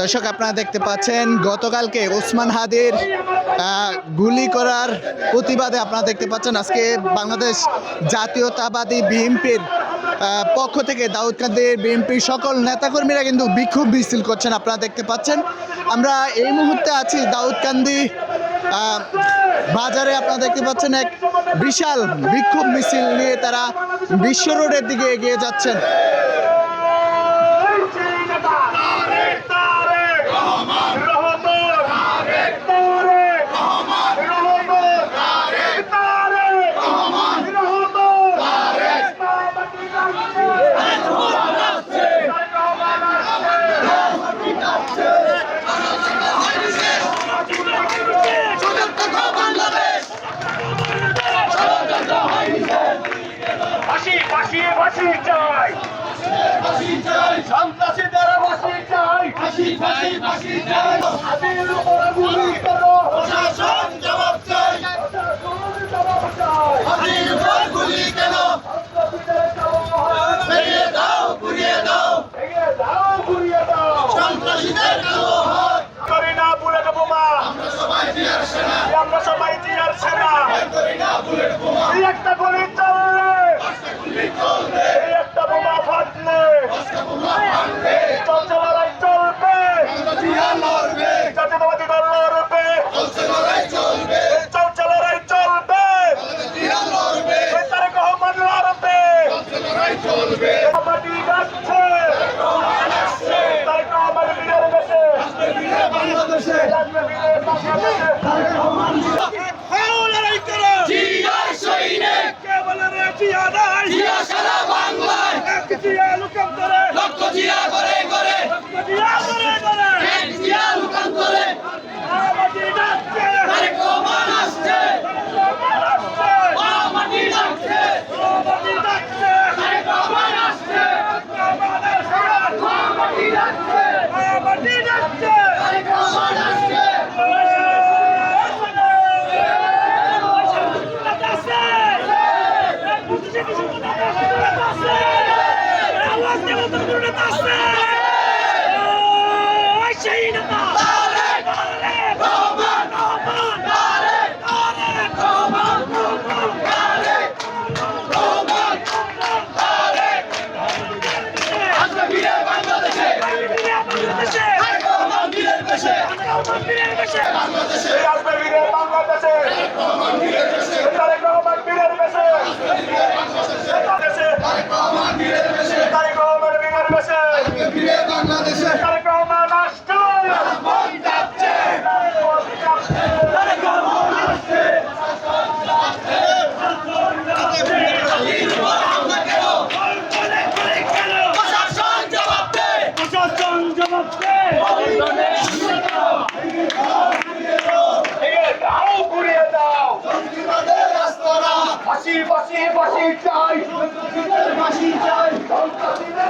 দর্শক, আপনারা দেখতে পাচ্ছেন, গতকালকে ওসমান হাদির গুলি করার প্রতিবাদে আপনারা দেখতে পাচ্ছেন, আজকে বাংলাদেশ জাতীয়তাবাদী বিএনপির পক্ষ থেকে দাউদ দাউদকান্দির বিএনপির সকল নেতাকর্মীরা কিন্তু বিক্ষোভ মিছিল করছেন, আপনারা দেখতে পাচ্ছেন। আমরা এই মুহূর্তে আছি দাউদকান্দি বাজারে আপনারা দেখতে পাচ্ছেন এক বিশাল বিক্ষোভ মিছিল নিয়ে তারা বিশ্ব রোডের দিকে এগিয়ে যাচ্ছেন। ফাঁসি ফাঁসি চাই। সন্ত্রাসীদের ফাঁসি চাই। ফাঁসি ফাঁসি ফাঁসি চাই। হাতির উপরে গুলি করো। প্রশাসন জবাব চাই। প্রশাসন জবাব চাই। হাতির উপর গুলি কেন? ভেঙে দাও পুড়িয়ে দাও। ভেঙে দাও পুড়িয়ে দাও। সন্ত্রাসীদের কালো হাত করি না বুলেট বোমা। আমরা সবাই জিয়ার সেনা। আমরা সবাই জিয়ার সেনা। করি না বুলেট বোমা। লক্ষ জিয়া করে করে চাই চাই সন্ত্রাসীদের